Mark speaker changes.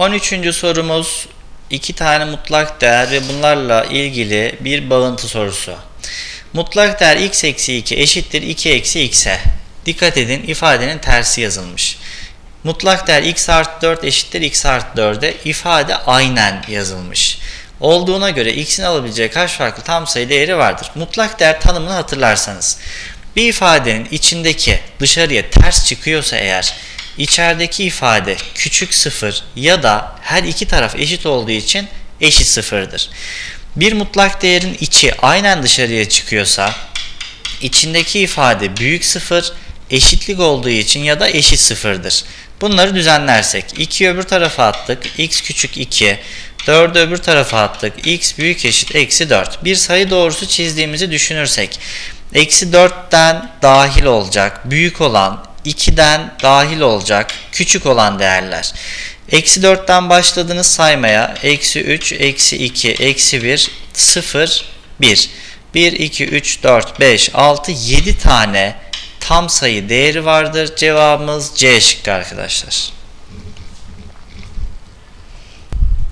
Speaker 1: 13. sorumuz iki tane mutlak değer ve bunlarla ilgili bir bağıntı sorusu. Mutlak değer x eksi 2 eşittir 2 eksi x'e. Dikkat edin ifadenin tersi yazılmış. Mutlak değer x artı 4 eşittir x artı 4'e ifade aynen yazılmış. Olduğuna göre x'in alabileceği kaç farklı tam sayı değeri vardır? Mutlak değer tanımını hatırlarsanız. Bir ifadenin içindeki dışarıya ters çıkıyorsa eğer içerideki ifade küçük sıfır ya da her iki taraf eşit olduğu için eşit sıfırdır. Bir mutlak değerin içi aynen dışarıya çıkıyorsa içindeki ifade büyük sıfır eşitlik olduğu için ya da eşit sıfırdır. Bunları düzenlersek 2'yi öbür tarafa attık x küçük 2 4'ü öbür tarafa attık x büyük eşit eksi 4 bir sayı doğrusu çizdiğimizi düşünürsek eksi 4'ten dahil olacak büyük olan 2'den dahil olacak küçük olan değerler. Eksi 4'ten başladınız saymaya. Eksi 3, eksi 2, eksi 1, 0, 1. 1, 2, 3, 4, 5, 6, 7 tane tam sayı değeri vardır. Cevabımız C şıkkı arkadaşlar.